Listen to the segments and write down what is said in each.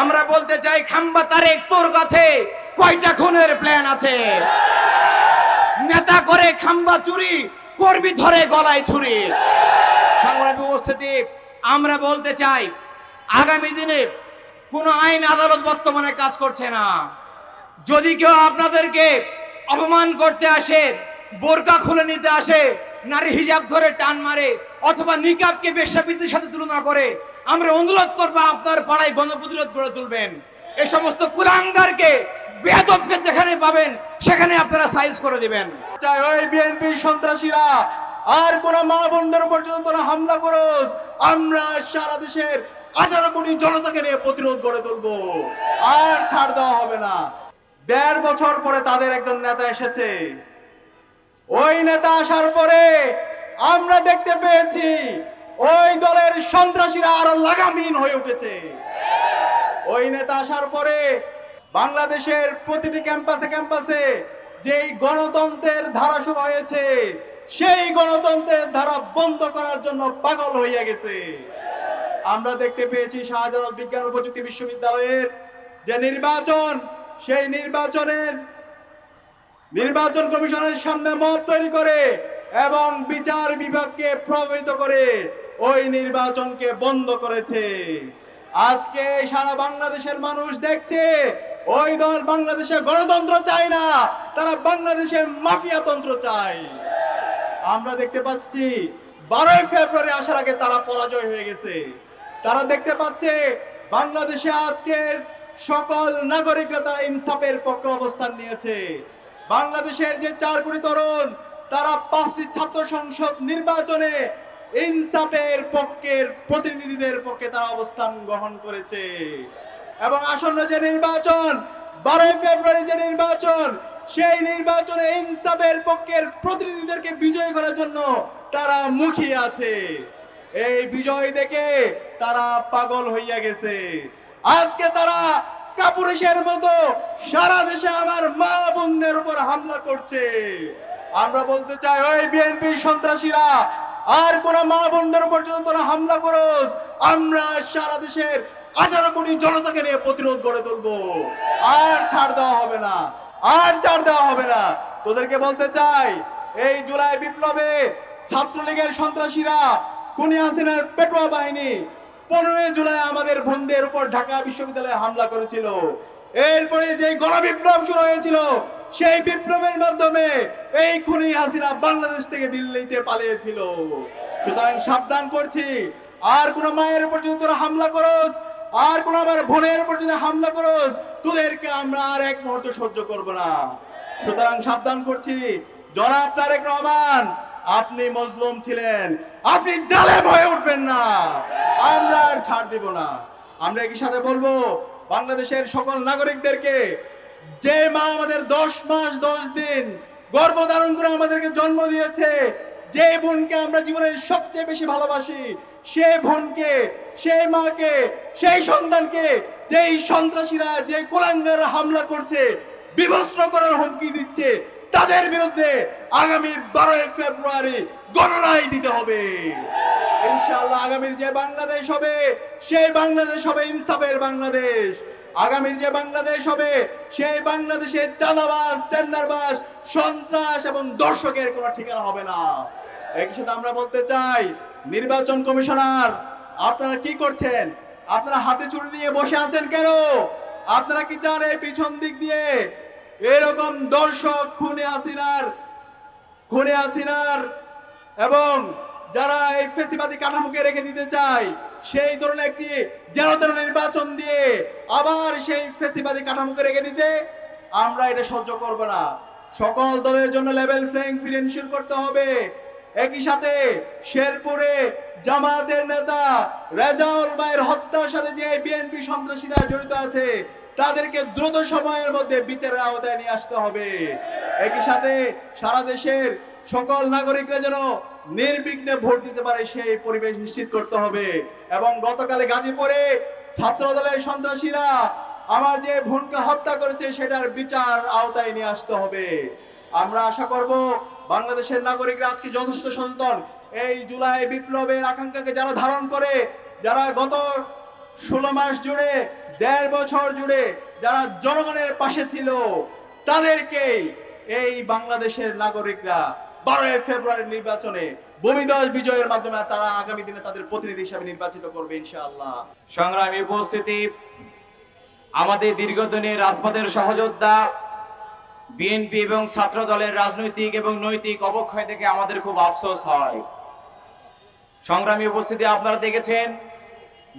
আমরা বলতে চাই, খাম্বা তারেক তোর কাছে কয়টা খুনের প্ল্যান আছে? নেতা করে খাম্বা চুরি, কর্মী ধরে গলায় ছুরি। সংগ্রামী উপস্থিতি, আমরা বলতে চাই, আগামী দিনে কোনো আইন আদালত বর্তমানে কাজ করছে না। যদি কেউ আপনাদেরকে অপমান করতে আসে, বোরকা খুলে নিতে আসে, নারী হিজাব ধরে টান মারে, অথবা নিকাবকে বেশ্যাবৃত্তির সাথে তুলনা করে আমরা অনুরোধ করব আপনার পাড়ায় গণপ্রতিরোধ গড়ে তুলবেন। এই সমস্ত কুলাঙ্গারকে বেদবকে যেখানে পাবেন, সেখানে আপনারা সাইজ করে দিবেন। চাই ওই বিএনপি সন্ত্রাসীরা, আর কোন মা বোনদের উপর যদি তোরা হামলা করোস, আমরা সারা দেশের আঠারো কোটি জনতাকে নিয়ে প্রতিরোধ গড়ে তুলবো। আর ছাড় দেওয়া হবে না। দেড় বছর পরে তাদের একজন নেতা এসেছে। ওই নেতা আসার পরে আমরা দেখতে পেয়েছি ওই দলের সন্ত্রাসীরা আরও লাগামহীন হয়ে উঠেছে। ওই নেতা আসার পরে বাংলাদেশের প্রতিটি ক্যাম্পাসে ক্যাম্পাসে যেই গণতন্ত্রের ধারা শুরু হয়েছে, সেই গণতন্ত্রের ধারা বন্ধ করার জন্য পাগল হইয়া গেছে। আমরা দেখতে পেয়েছি শাহজালাল বিজ্ঞান ও প্রযুক্তি বিশ্ববিদ্যালয়ের যে নির্বাচন, সেই নির্বাচনের নির্বাচন কমিশনের সামনে মত তৈরি করে এবং বিচার বিভাগকে প্রভাবিত করে ওই নির্বাচনকে বন্ধ করেছে। আজকে সারা বাংলাদেশের মানুষ দেখছে, ওই দল বাংলাদেশে গণতন্ত্র চায় না, তারা বাংলাদেশে মাফিয়াতন্ত্র চায়। আমরা দেখতে পাচ্ছি, বারোই ফেব্রুয়ারি আসার আগে তারা পরাজয় হয়ে গেছে। তারা দেখতে পাচ্ছে, বাংলাদেশে আজকের সকল নাগরিকরা তারা ইনসাফের পক্ষে অবস্থান নিয়েছে। বাংলাদেশের যে চার কোটি তরুণ, তারা পাঁচটি ছাত্র সংসদ নির্বাচনে ইনসাফের পক্ষের প্রতিনিধিদের পক্ষে তারা অবস্থান গ্রহণ করেছে। এবং আসন্ন যে নির্বাচন, বারোই ফেব্রুয়ারি যে নির্বাচন, সেই নির্বাচনে ইনসাফের পক্ষের প্রতিনিধিদেরকে বিজয় করার জন্য তারা মুখিয়ে আছে। এই বিজয় দেখে তারা পাগল হইয়া গেছে। আজকে তারা কাপুরুষের মতো সারা দেশে আমার মা বোনদের উপর হামলা করছে। আমরা বলতে চাই, ওই বিএনপি সন্ত্রাসীরা আর কোন মা বোনদের উপর যদি তোরা হামলা করোস, আমরা সারা দেশের আঠারো কোটি জনতাকে নিয়ে প্রতিরোধ গড়ে তুলবো। আর ছাড় দেওয়া হবে না, আর ছাড় দেওয়া হবে না। তোদেরকে বলতে চাই, এই জুলাই বিপ্লবে ছাত্রলীগের সন্ত্রাসীরা কুনি হাসিনার পেটোয়া বাহিনী পনেরোই জুলাই আমাদের বন্ধের উপর ঢাকা বিশ্ববিদ্যালয়ে হামলা করেছিল। এরপরে যে গণবিপ্লব শুরু হয়েছিল সেই বিপ্লবের মাধ্যমে এই খুনি হাসিনা বাংলাদেশ থেকে দিল্লিতে পালিয়েছিল। সুতরাং সাবধান করছি। আর কোন মায়ের উপর যদি তোরা হামলা করোস, আর কোন আমার বোনের উপর যদি হামলা করোস, তোদেরকে আমরা আর এক মুহূর্ত সহ্য করব না। সুতরাং সাবধান করছি। জনাব তারেক রহমান, আপনি মজলুম ছিলেন। আপনি জালেম হয়ে উঠবেন না। আমরা আর ছাড় দিব না। আমরা একই সাথে বলব, বাংলাদেশের সকল নাগরিকদেরকে যে মা আমাদের দশ মাস, দশ দিন গর্ভধারণ করে আমাদেরকে জন্ম দিয়েছে, যে বোনকে আমরা জীবনের সবচেয়ে বেশি ভালোবাসি সেই বোনকে সেই মাকে, সেই সন্তানকে, যেই সন্ত্রাসীরা, যে কোলাঙ্গার হামলা করছে বিবস্ত্র করার হুমকি দিচ্ছে, তাদের বিরুদ্ধে আগামী বারোই ফেব্রুয়ারি গণনায় দিতে হবে। ইনশাআল্লাহ আগামীর যে বাংলাদেশ হবে, সেই বাংলাদেশ হবে ইনসাফের বাংলাদেশ। আগামীর যে বাংলাদেশ হবে, সেই বাংলাদেশে চাঁদাবাস টেন্ডারবাস সন্ত্রাস এবং দর্শকের কোনো ঠিকানা হবে না। একই সাথে আমরা বলতে চাই, নির্বাচন কমিশনার, আপনারা কি করছেন? আপনারা হাতে চুরি নিয়ে বসে আছেন কেন? আপনারা কি চান এই পিছন দিক দিয়ে? এরকম দর্শক খুনে হাসিনার খুনে হাসিনার এবং যারা এই ফেসিবাদী কাঠামোকে রেখে দিতে চায় সেই ধরনের একটি জেরোতের নির্বাচন দিয়ে আবার সেই ফেসিবাদী কাঠামোকে রেখে দিতে আমরা এটা সহ্য করব না। সকল দলের জন্য লেভেল ফ্লেইং ফিল্ড করতে হবে। একই সাথে শেরপুরে জামাতের নেতা রেজাউল ভাইয়ের হত্যার সাথে যে বিএনপি সন্ত্রাসীরা জড়িত আছে, তাদেরকে দ্রুত সময়ের মধ্যে বিচারের আওতায় নিয়ে আসতে হবে। একই সাথে সারা দেশের সকল নাগরিকরা যেন নির্বিঘ্নে ভোট দিতে পারে সেই পরিবেশ নিশ্চিত করতে হবে। এবং গতকালে গাজীপুরে ছাত্র দলের সন্ত্রাসীরা আমার যে বোনকে হত্যা করেছে, সেটার বিচার আওতায় নিয়ে আসতে হবে। আমরা আশা করব বাংলাদেশের নাগরিকরা আজকে যথেষ্ট সচেতন। এই জুলাই বিপ্লবের আকাঙ্ক্ষাকে যারা ধারণ করে, যারা গত ষোলো মাস জুড়ে, দেড় বছর জুড়ে যারা জনগণের পাশে ছিল, তাদেরকেই এই বাংলাদেশের নাগরিকরা বারোই ফেব্রুয়ারি নির্বাচনে ভূমিদস বিজয়ের মাধ্যমে তারা আগামী দিনে তাদের প্রতিনিধি হিসাবে নির্বাচিত করবে ইনশাআল্লাহ। সংগ্রামী উপস্থিতি, আমাদের দীর্ঘদিনের রাজপথের সহযোদ্ধা, বিএনপি এবং ছাত্র দলের রাজনৈতিক এবং নৈতিক অবক্ষয় থেকে আমাদের খুব আফসোস হয়। সংগ্রামী উপস্থিতি আপনারা দেখেছেন,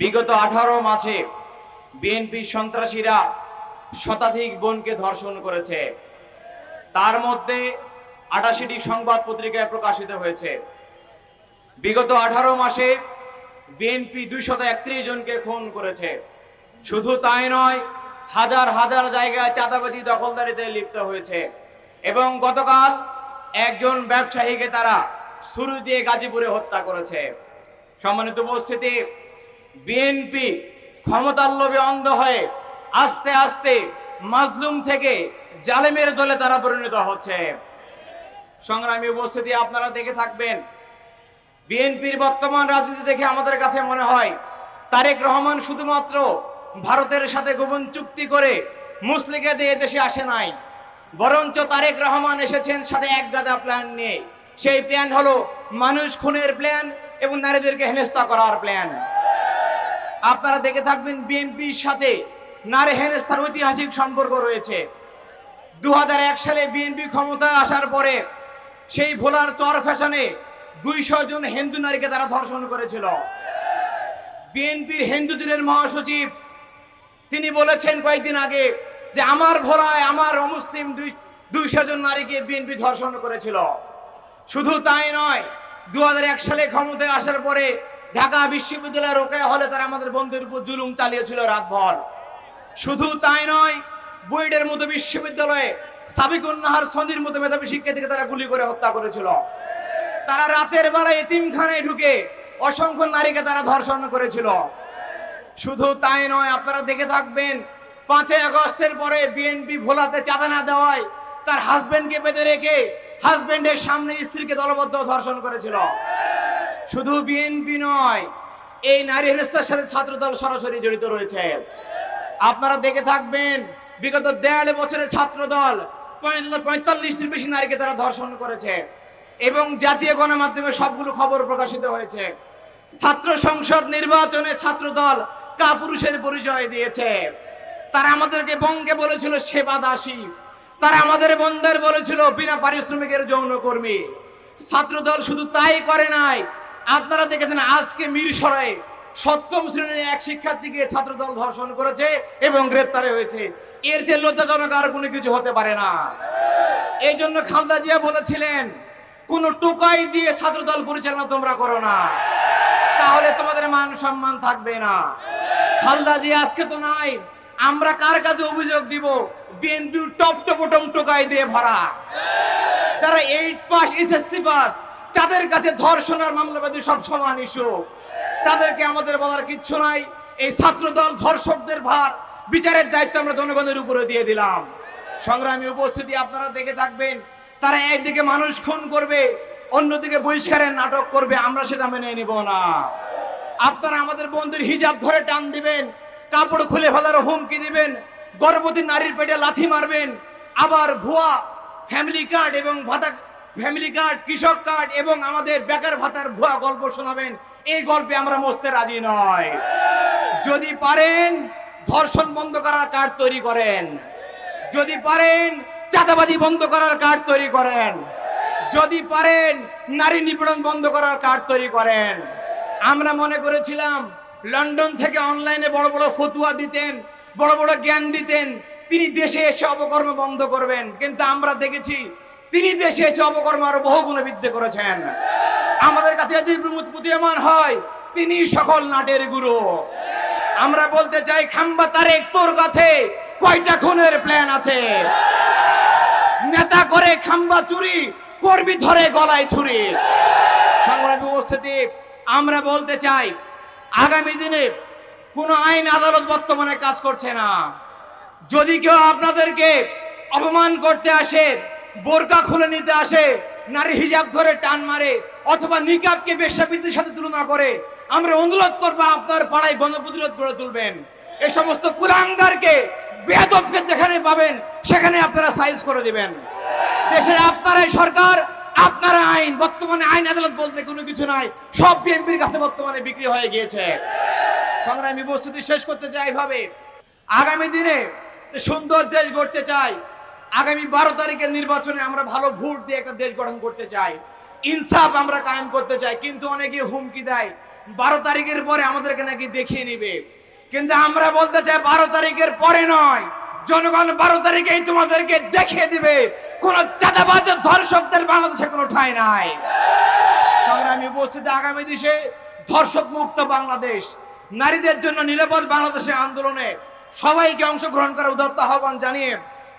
বিগত আঠারো মাসে বিএনপি সন্ত্রাসীরা শতাধিক বোনকে ধর্ষণ করেছে। তার মধ্যে আটাশিটি সংবাদ পত্রিকায় প্রকাশিত হয়েছে। বিগত আঠারো মাসে বিএনপি দুইশত একত্রিশ জনকে খুন করেছে। শুধু তাই নয়, হাজার হাজার জায়গায় চাঁদাবাজি দখলদারিতে লিপ্ত হয়েছে এবং গতকাল একজন ব্যবসায়ীকে তারা শুরু দিয়ে গাজীপুরে হত্যা করেছে। সম্মানিত উপস্থিতি, বিএনপি ক্ষমতার লোভে অন্ধ হয়ে আস্তে আস্তে মাজলুম থেকে জালেমের দলে তারা পরিণত হচ্ছে। সংগ্রামী উপস্থিতি আপনারা দেখে থাকবেন। বিএনপির বর্তমান রাজনীতি দেখে আমাদের কাছে মনে হয়, তারেক রহমান শুধুমাত্র ভারতের সাথে গোপন চুক্তি করে মুসলিকে দিয়ে দেশে আসে নাই, বরঞ্চ তারেক রহমান এসেছেন সাথে এক গাদা প্ল্যান নিয়ে। সেই প্ল্যান হলো মানুষ খুনের প্ল্যান এবং নারীদেরকে হেনস্থা করার প্ল্যান আপনারা দেখে থাকবেন বিএনপির সাথে নারী হেনস্থার ঐতিহাসিক সম্পর্ক রয়েছে। দু হাজার এক সালে বিএনপি ক্ষমতায় আসার পরে সেই ভোলার চর ফ্যাশনে দুইশো জন হিন্দু নারীকে তারা ধর্ষণ করেছিল। বিএনপির হিন্দু দিনের মহাসচিব, তিনি বলেছেন কয়েকদিন আগে যে আমার ভোলায় আমার অমুসলিম দুই দুইশো জন নারীকে বিএনপি ধর্ষণ করেছিল। শুধু তাই নয় দু সালে ক্ষমতায় আসার পরে ঢাকা বিশ্ববিদ্যালয় রোকে হলে তারা আমাদের বন্ধুর উপর জুলুম চালিয়েছিল রাতভর। শুধু তাই নয়, বুয়েটের মতো বিশ্ববিদ্যালয়ে সাবিকুন নাহার সন্ধির মতো মেধাবী শিক্ষার্থীকে তারা গুলি করে হত্যা করেছিল। তারা রাতের বেলায় এতিমখানায় ঢুকে অসংখ্য নারীকে তারা ধর্ষণ করেছিল। শুধু তাই নয়, আপনারা দেখে থাকবেন, পাঁচই আগস্টের পরে বিএনপি ভোলাতে চাঁদা না দেওয়ায় তার হাজবেন্ডকে বেঁধে রেখে হাজবেন্ডের সামনে স্ত্রীকে দলবদ্ধ ধর্ষণ করেছিল। শুধু বিএনপি নয়, এই নারী হেনস্থার সাথে ছাত্রদল সরাসরি জড়িত রয়েছে। আপনারা দেখে থাকবেন, বিগত দেড় বছরে ছাত্রদল পঁয়তাল্লিশটির বেশি নারীকে তারা ধর্ষণ করেছে। এবং জাতীয় গণমাধ্যমে সবগুলো খবর প্রকাশিত হয়েছে। ছাত্র সংসদ নির্বাচনে ছাত্রদল কাপুরুষের পরিচয় দিয়েছে। তারা আমাদেরকে বঙ্গে বলেছিল, সেবা দাসী। তারা আমাদের বন্ধের বলেছিল, বিনা পারিশ্রমিকের যৌনকর্মী। ছাত্রদল শুধু তাই করে নাই। আপনারা দেখেছেন আজকে মিরসরাই সপ্তম শ্রেণির এক শিক্ষার্থীকে ছাত্রদল ধর্ষণ করেছে এবং গ্রেপ্তারে হয়েছে। এর যে লজ্জাজনক আর কোনো কিছু হতে পারে না। এই জন্য খালদা জিয়া বলেছিলেন, কোন টোকাই দিয়ে ছাত্রদল পরিচালনা তোমরা করো না। তাহলে তোমাদের মান সম্মান থাকবে না। খালদা জিয়া, আজকে তো নাই। আমরা কার কাছে অভিযোগ দিব? বিএনপি টপ টপটম টোকাই দিয়ে ভরা। যারা এইট পাস এসএসসি পাস, তাদের কাছে ধর্ষণ আর মামলাবাদী সব সমান ইস্যু তাদেরকে আমাদের বলার কিচ্ছু নাই। এই ছাত্রদল, ধর্ষকদের ভার, বিচারের দায়িত্ব আমরা জনগণের উপরে দিয়ে দিলাম। সংগ্রামী উপস্থিতি আপনারা দেখে থাকবেন। তারা একদিকে মানুষ খুন করবে, অন্যদিকে বহিষ্কারের নাটক করবে, আমরা সেটা মেনে নিব না। আপনারা আমাদের বন্ধুর হিজাব ধরে টান দিবেন, কাপড় খুলে ফেলার হুমকি দিবেন, গর্ভবতী নারীর পেটে লাথি মারবেন, আবার ভুয়া ফ্যামিলি কার্ড এবং ভাতা ফ্যামিলি কার্ড কৃষক কার্ড এবং আমাদের বেকার ভাতার ভুয়া গল্প শোনাবেন। এই গল্পে আমরা মস্তে রাজি নয় যদি পারেন, ধর্ষণ বন্ধ করার কার্ড তৈরি করেন। যদি পারেন, চাঁদাবাজি বন্ধ করার কার্ড তৈরি করেন। যদি পারেন, নারী নিপীড়ন বন্ধ করার কার্ড তৈরি করেন। আমরা মনে করেছিলাম, লন্ডন থেকে অনলাইনে বড় বড় ফতুয়া দিতেন, বড় বড় জ্ঞান দিতেন, তিনি দেশে এসে অপকর্ম বন্ধ করবেন। কিন্তু আমরা দেখেছি তিনি দেশে এসে অপকর্ম আরও বহু গুণে বৃদ্ধি করেছেন। আমাদের কাছে প্রতীয়মান হয়, তিনি সকল নাটের গুরু। আমরা বলতে চাই, খাম্বা তারেক, তোর কাছে কয়টা খুনের প্ল্যান আছে? নেতা করে খাম্বা চুরি, কর্মী ধরে গলায় ছুরি। সংগ্রামী উপস্থিতি, আমরা বলতে চাই, আগামী দিনে কোনো আইন আদালত বর্তমানে কাজ করছে না। যদি কেউ আপনাদেরকে অপমান করতে আসে বোরকা খুলে নিতে আসে, নারী হিজাব ধরে টান মারে, অথবা নিকাবকে বেশ্যাবৃত্তির সাথে তুলনা করে। আমরা অনুরোধ করব আপনার পাড়ায় গণপ্রতিরোধ করে তুলবেন। এই সমস্ত কুলাঙ্গারকে বেদবকে যেখানে পাবেন, সেখানে আপনারা সাইজ করে দিবেন। দেশের আপনারাই সরকার, আপনারা আইন, বর্তমানে আইন আদালত বলতে কোনো কিছু নাই। সব বিএনপির কাছে বর্তমানে বিক্রি হয়ে গিয়েছে। সংগ্রামী উপস্থিতি শেষ করতে চাই ভাবে আগামী দিনে সুন্দর দেশ গড়তে চাই। আগামী বারো তারিখের নির্বাচনে আমরা ভালো ভোট দিয়ে একটা দেশ গঠন করতে চাই। ইনসাফ আমরা কায়েম করতে চাই, কিন্তু অনেকে হুমকি দেয়। বারো তারিখের পরে আমাদেরকে নাকি দেখিয়ে নিবে। কিন্তু আমরা বলতে চাই বারো তারিখের পরে নয়। জনগণ বারো তারিখেই তোমাদেরকে দেখিয়ে দিবে। কোন চাঁদাবাজ ধর্ষকদের বাংলাদেশে কোনো ঠাঁই নাই। সংগ্রামী উপস্থিতি আগামী দেশে ধর্ষক মুক্ত বাংলাদেশ। নারীদের জন্য নিরাপদ বাংলাদেশে আন্দোলনে সবাইকে অংশগ্রহণ করার উদাত্ত আহ্বান জানিয়ে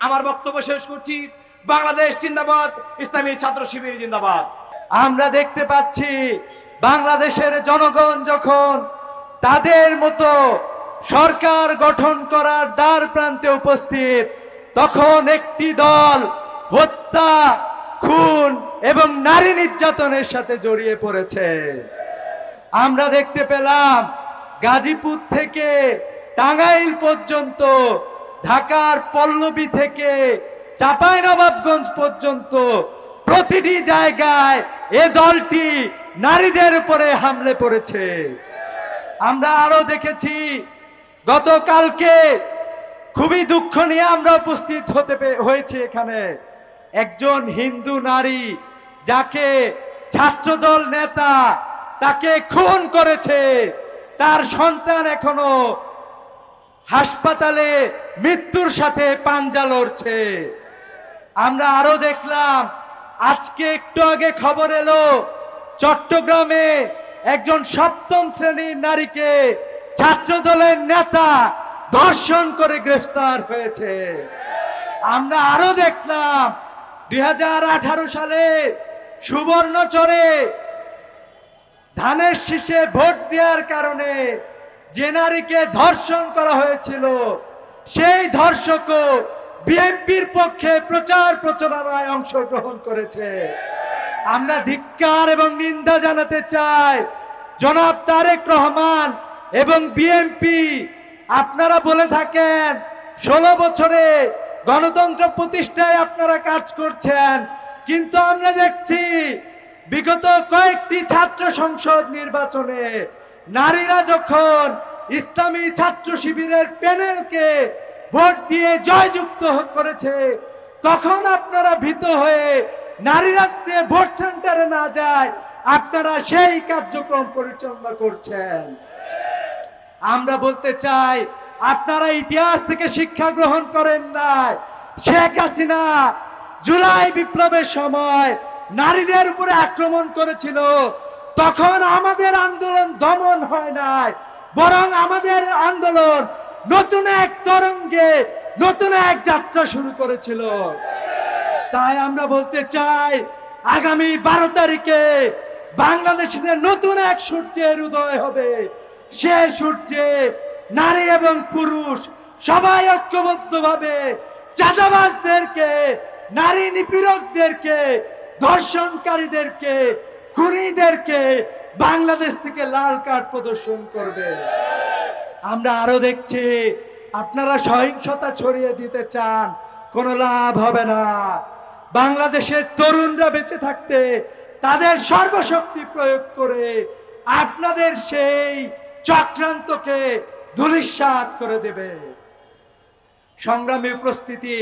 আমার বক্তব্য শেষ করছি। বাংলাদেশ জিন্দাবাদ, ইসলামী ছাত্র শিবির জিন্দাবাদ। আমরা দেখতে পাচ্ছি, বাংলাদেশের জনগণ যখন তাদের মতো সরকার গঠন করার দ্বার প্রান্তে উপস্থিত, তখন একটি দল হত্যা, খুন এবং নারী নির্যাতনের সাথে জড়িয়ে পড়েছে। আমরা দেখতে পেলাম গাজীপুর থেকে টাঙ্গাইল পর্যন্ত ঢাকার পল্লবী থেকে চাঁপাইনবাবগঞ্জ পর্যন্ত প্রতিটি জায়গায় এ দলটি নারীদের উপরে হামলে পড়েছে। আমরা আরও দেখেছি, গতকালকে খুবই দুঃখ নিয়ে আমরা উপস্থিত হতে হয়েছি এখানে। একজন হিন্দু নারী যাকে ছাত্রদল নেতা তাকে খুন করেছে, তার সন্তান এখনও হাসপাতালে মৃত্যুর সাথে পাঞ্জা লড়ছে। আমরা আরও দেখলাম, আজকে একটু আগে খবর এলো, চট্টগ্রামে একজন সপ্তম শ্রেণির নারীকে ছাত্র দলের নেতা ধর্ষণ করে গ্রেফতার হয়েছে। আমরা আরও দেখলাম, দুই হাজার আঠারো সালে সুবর্ণচরে ধানের শীষে ভোট দেওয়ার কারণে যে নারীকে ধর্ষণ করা হয়েছিল, সেই ধর্ষকও বিএনপির পক্ষে প্রচার প্রচারণায় অংশগ্রহণ করেছে। আমরা ধিক্কার এবং নিন্দা জানাতে চাই, জনাব তারেক রহমান এবং বিএনপি। আপনারা বলে থাকেন, ষোলো বছরে গণতন্ত্র প্রতিষ্ঠায় আপনারা কাজ করছেন, কিন্তু আমরা দেখছি বিগত কয়েকটি ছাত্র সংসদ নির্বাচনে নারীরা যখন ইসলামী ছাত্র শিবিরের প্যানেলকে ভোট দিয়ে জয়যুক্ত করেছে, তখন আপনারা ভীত হয়ে নারীরা ভোট সেন্টারে না যায়, আপনারা সেই কার্যক্রম পরিচালনা করছেন। আমরা বলতে চাই, আপনারা ইতিহাস থেকে শিক্ষা গ্রহণ করেন নাই। শেখ হাসিনা জুলাই বিপ্লবের সময় নারীদের উপরে আক্রমণ করেছিল তখন আমাদের আন্দোলন দমন হয় নাই, বরং আমাদের আন্দোলন নতুন এক তরঙ্গে, নতুন এক যাত্রা শুরু করেছিল। তাই আমরা বলতে চাই, আগামী বারো তারিখে বাংলাদেশের নতুন এক সূর্যের উদয় হবে। সে সূর্যে নারী এবং পুরুষ সবাই ঐক্যবদ্ধ ভাবে চাঁদাবাজদেরকে, নারী নিপীড়কদেরকে, ধর্ষণকারীদেরকে খুনিদেরকে বাংলাদেশ থেকে লাল কার্ড প্রদর্শন করবে। আমরা আরও দেখছি, আপনারা সহিংসতা ছড়িয়ে দিতে চান, কোনো লাভ হবে না। বাংলাদেশের তরুণরা বেঁচে থাকতে তাদের সর্বশক্তি প্রয়োগ করে আপনাদের সেই চক্রান্তকে ধূলিসাৎ করে দেবে। সংগ্রামী উপস্থিতি,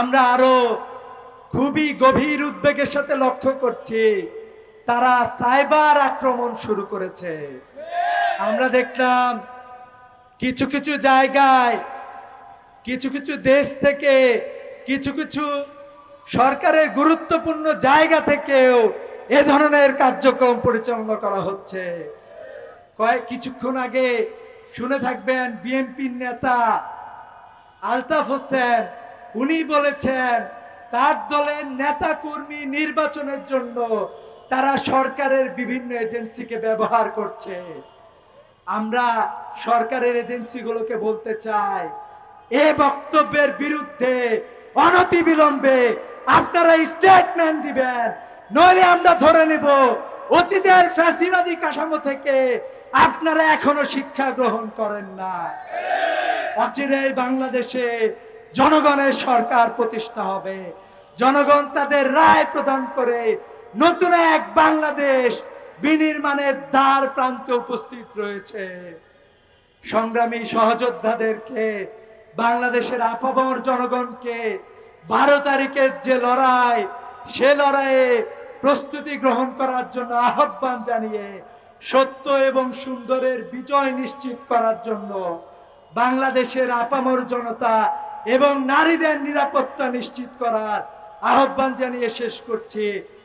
আমরা আরও খুবই গভীর উদ্বেগের সাথে লক্ষ্য করছি। তারা সাইবার আক্রমণ শুরু করেছে। আমরা দেখলাম কিছু কিছু জায়গায়, কিছু কিছু দেশ থেকে, কিছু কিছু সরকারের গুরুত্বপূর্ণ জায়গা থেকেও এ ধরনের কার্যক্রম পরিচালনা করা হচ্ছে। কয়েক কিছুক্ষণ আগে শুনে থাকবেন বিএনপির নেতা আলতাফ হোসেন, উনি বলেছেন, তার দলের নেতা কর্মী নির্বাচনের জন্য তারা সরকারের বিভিন্ন এজেন্সিকে ব্যবহার করছে। আমরা সরকারের এজেন্সিগুলোকে বলতে চাই, এ বক্তব্যের বিরুদ্ধে অনতিবিলম্বে আপনারা স্টেটমেন্ট দিবেন, নইলে আমরা ধরে নেব অতীতের ফ্যাসিবাদী কাঠামো থেকে আপনারা এখনও শিক্ষা গ্রহণ করেন না। অচিরেই বাংলাদেশে জনগণের সরকার প্রতিষ্ঠা হবে। জনগণ তাদের রায় প্রদান করে নতুন এক বাংলাদেশ বিনির্মাণের দ্বার প্রান্তে উপস্থিত রয়েছে। সংগ্রামী সহযোদ্ধাদেরকে, বাংলাদেশের আপামর জনগণকে, বারো তারিখের যে লড়াই, সে লড়াইয়ে প্রস্তুতি গ্রহণ করার জন্য আহ্বান জানিয়ে, সত্য এবং সুন্দরের বিজয় নিশ্চিত করার জন্য বাংলাদেশের আপামর জনতা এবং নারীদের নিরাপত্তা নিশ্চিত করার আহ্বান জানিয়ে শেষ করছি।